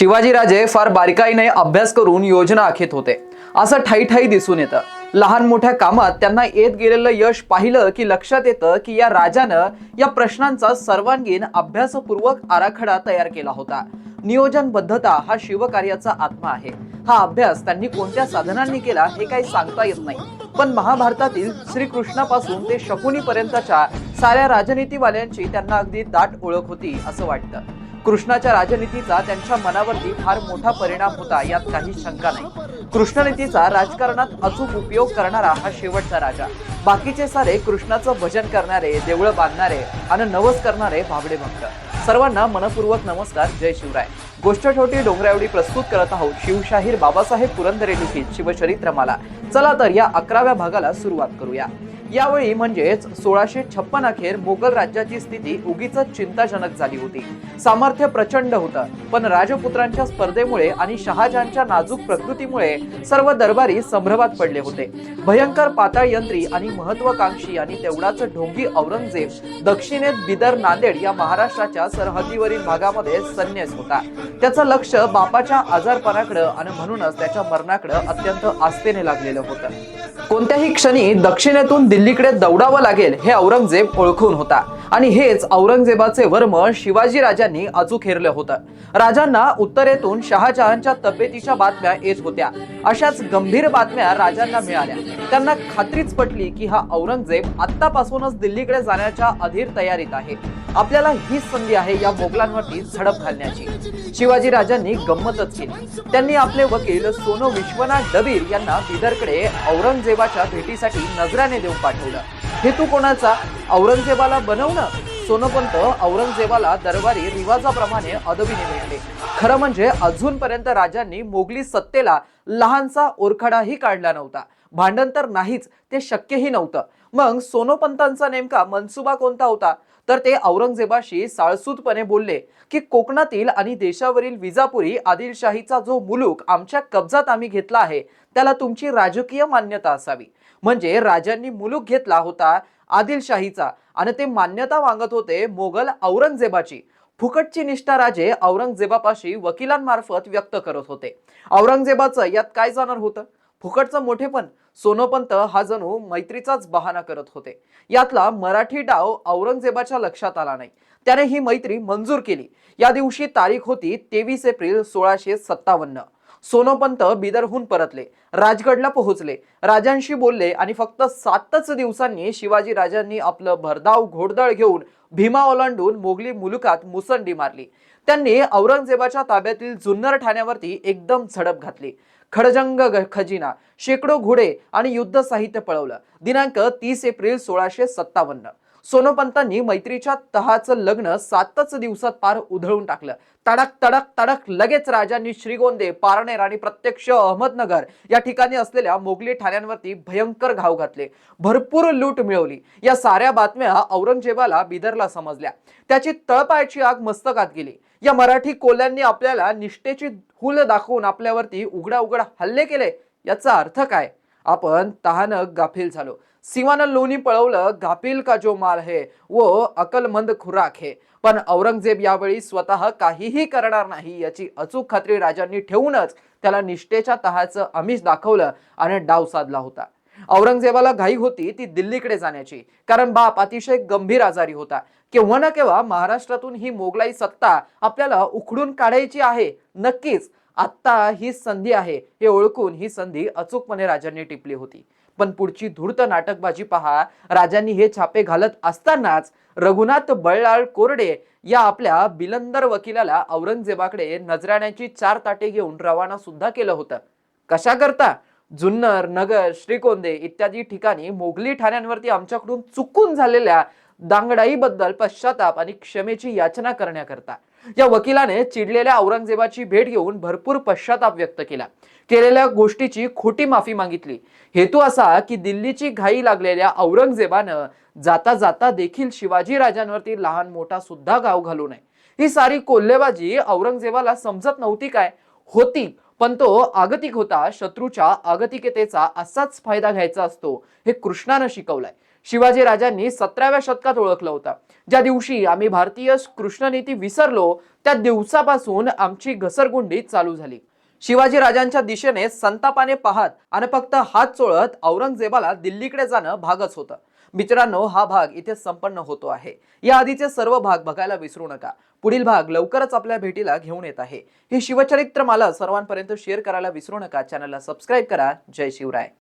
शिवाजीराजे फार बारकाईने अभ्यास करून योजना आखत होते. असं ठाई ठाई दिसून येतं. लहान मोठ्या कामात त्यांना येत गेलेलं यश पाहिलं की लक्षात येतं की या राजानं या प्रश्नांचा सर्वांगीण अभ्यासपूर्वक आराखडा तयार केला होता. नियोजनबद्धता हा शिवकार्याचा आत्मा आहे. हा अभ्यास त्यांनी कोणत्या साधनांनी केला हे काही सांगता येत नाही. पण महाभारतातील श्रीकृष्णापासून ते शकुनीपर्यंतच्या साऱ्या राजनीतीवाल्यांची त्यांना अगदी दाट ओळख होती असं वाटतं. कृष्णाच्या राजनीतीचा त्यांच्या मनावरती फार मोठा परिणाम होता यात काही शंका नाही. कृष्णनीतीचा राजकारणात अचूक उपयोग करणारा हा शेवटचा राजा. बाकीचे सारे कृष्णाचं भजन करणारे देवळं बांधणारे आणि नवस करणारे भाबडे भक्त. सर्वांना मनपूर्वक नमस्कार जय शिवराय. गोष्ट छोटी डोंगरावडी प्रस्तुत करत आहोत शिवशाहीर बाबासाहेब पुरंदरे लिखित शिवचरित्रमाला. चला तर या अकराव्या भागाला सुरुवात करूया. यावेळी म्हणजेच सोळाशे छप्पन अखेर मोगल राज्याची स्थिती उगीच चिंताजनक झाली होती. सामर्थ्य प्रचंड होतं. पण राजपुत्रांच्या स्पर्धेमुळे आणि शहाजहानच्या नाजूक प्रकृतीमुळे सर्व दरबारी संभ्रमात पडले होते. भयंकर पाताळ यंत्री आणि महत्वाकांक्षी आणि तेवढाच ढोंगी औरंगजेब दक्षिणेत बिदर नांदेड या महाराष्ट्राच्या सरहद्दीवरील भागामध्ये संन्यास होता. त्याचं लक्ष बापाच्या आजारपणाकडं आणि म्हणूनच त्याच्या मरणाकडं अत्यंत आस्थेने लागलेलं होतं. कोणत्याही क्षणी दक्षिणेतून दिल्लीकडे दौडावं लागेल हे औरंगजेब ओळखून होता. आणि हेच औरंगजेबाचे वर्म शिवाजी राजांनी अचूक हेरलं होतं. राजांना उत्तरेतून शहाजहानच्या तब्येतीच्या बातम्या येत होत्या. अशाच गंभीर बातम्या राजांना मिळाल्या. त्यांना खात्रीच पटली की हा औरंगजेब आत्तापासूनच दिल्लीकडे जाण्याच्या अधीर तयारीत आहे. आपल्याला हीच संधी आहे या मोगलांवरती झडप घालण्याची. शिवाजी राजांनी गंमतच केली. त्यांनी आपले वकील सोनो विश्वनाथ डबीर यांना बिदरकडे औरंगजेबाच्या भेटीसाठी नजराने देऊन पाठवलं. हेतू कोणाचा? औरंगजेबाला बनवणं? सोनोपंत औरंगजेबाला दरबारी रिवाजाप्रमाणे अदबीने भेटले. खरं म्हणजे अजूनपर्यंत राजांनी मोगली सत्तेला लहानसा ओरखडाही काढला नव्हता. भांडण तर नाहीच ते शक्यही नव्हतं. मग सोनोपंतांचा नेमका मनसुबा कोणता होता? तर ते औरंगजेबाशी साळसूदपणे बोलले की कोकणातील आणि देशावरील विजापुरी आदिलशाहीचा जो मुलूक आमच्या कब्जात आम्ही घेतला आहे त्याला तुमची राजकीय मान्यता असावी. म्हणजे राजांनी मुलूक घेतला होता आदिलशाहीचा आणि ते मान्यता मागत होते मोगल औरंगजेबाची. फुकटची निष्ठा राजे औरंगजेबापाशी वकिलांमार्फत व्यक्त करत होते. औरंगजेबाचं यात काय जाणार होतं? फुकटचं मोठेपण सोनोपंत हा जणू मैत्रीचाच बहाणा करत होते. यातला मराठी डाव औरंगजेबाच्या लक्षात आला नाही. त्याने ही मैत्री मंजूर केली. या दिवशी तारीख होती तेवीस एप्रिल सोळाशे सत्तावन्न. सोनोपंत बिदरहून परतले. राजगडला पोहोचले. राजांशी बोलले आणि फक्त सातच दिवसांनी शिवाजी राजांनी आपलं भरधाव घोडदळ घेऊन भीमा ओलांडून मोगली मुलुकात मुसंडी मारली. त्यांनी औरंगजेबाच्या ताब्यातील जुन्नर ठाण्यावरती एकदम झडप घातली. खडजंग खजिना शेकडो घोडे आणि युद्ध साहित्य पळवलं. दिनांक तीस एप्रिल सोळाशे सत्तावन्न. सोनोपंतांनी मैत्रीच्या तहाचं लग्न सातच दिवसात पार उधळून टाकलं. तडक तडक तडक लगेच राजांनी श्रीगोंदे पारनेर आणि प्रत्यक्ष अहमदनगर या ठिकाणी असलेल्या मोगली ठाण्यांवरती भयंकर घाव घातले. भरपूर लूट मिळवली. या साऱ्या बातम्या औरंगजेबाला बिदरला समजल्या. त्याची तळपायाची आग मस्तकात गेली. या मराठी कोल्यांनी आपल्याला निष्ठेची हुल दाखवून आपल्यावरती उघडा उघड हल्ले केले याचा अर्थ काय? आपण तहानक गाफील झालो. सिवानं लोणी पळवलं गाफील का जो माल हे व अकलमंद खुराक हे. पण औरंगजेब यावेळी स्वतः काहीही करणार नाही याची अचूक खात्री राजांनी ठेवूनच त्याला निष्ठेच्या तहाचं आमिष दाखवलं आणि डाव साधला होता. औरंगजेबाला घाई होती ती दिल्लीकडे जाण्याची कारण बाप अतिशय गंभीर आजारी होता. केव्हा ना केव्हा महाराष्ट्रातून ही मोगलाई सत्ता आपल्याला उखडून काढायची आहे नक्कीच. आत्ता ही संधी आहे हे ओळखून ही संधी अचूकपणे राजांनी टिपली होती. पण पुढची धूर्त नाटकबाजी पहा राजांनी हे छापे घालत असतानाच रघुनाथ बळलाळ कोरडे या आपल्या बिलंदर वकिलाला औरंगजेबाकडे नजराण्याची चार ताटे घेऊन रवाना सुद्धा केलं होतं. कशा करता? जुन्नर नगर श्रीकोंदे इत्यादी ठिकाणी मोगली ठाण्यांवरती आमच्याकडून चुकून झालेल्या दांगडाईबद्दल पश्चाताप आणि क्षमेची याचना करण्याकरता. या वकिलाने चिडलेल्या औरंगजेबाची भेट घेऊन भरपूर पश्चाताप व्यक्त केला. केलेल्या गोष्टीची खोटी माफी मागितली. हेतू असा की दिल्लीची घाई लागलेल्या औरंगजेबानं जाता जाता देखील शिवाजी राजांवरती लहान मोठा सुद्धा गाव घालू नये. ही सारी कोल्हेबाजी औरंगजेबाला समजत नव्हती काय? होती पण तो आगतिक होता शत्रूच्या आगतिकतेचा असाच फायदा घ्यायचा असतो हे कृष्णानं शिकवलंय. शिवाजी राजांनी सतराव्या शतकात ओळखला होता. ज्या दिवशी आम्ही भारतीय कृष्णनीती विसरलो त्या दिवसापासून आमची घसरगुंडी चालू झाली. शिवाजी राजांच्या दिशेने संतापाने पाहत आणि फक्त हात चोळत औरंगजेबाला दिल्लीकडे जाणं भागच होतं. मित्रांनो हा भाग इथे संपन्न होतो आहे. या आधीचे सर्व भाग बघायला विसरू नका. पुढील भाग लवकरच आपल्या भेटीला घेऊन येत आहे. ही शिवचरित्र मला सर्वांपर्यंत शेअर करायला विसरू नका. चॅनलला सबस्क्राईब करा. जय शिवराय.